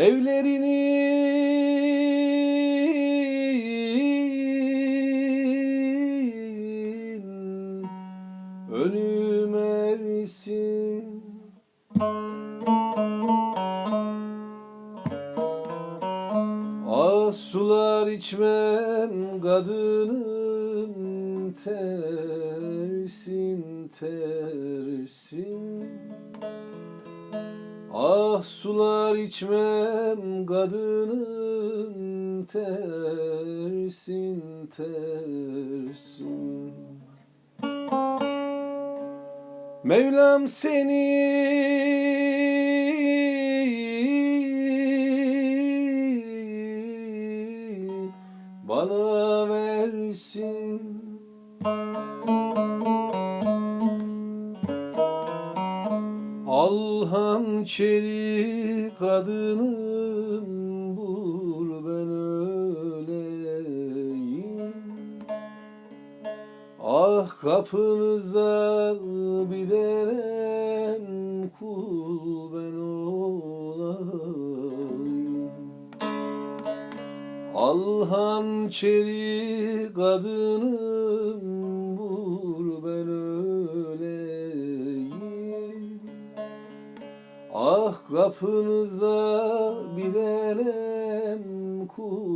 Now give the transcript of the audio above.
Evlerinin önü Mersin Ah içmem kadının tersin tersin Ah sular içmem kadının tersin tersin. Mevlam seni bana versin Al hançeri kadının vur ben öleyim Ah kapınızda bir denem kul ben olayım. Al hançeri kadının Ah kapınıza bir denem kul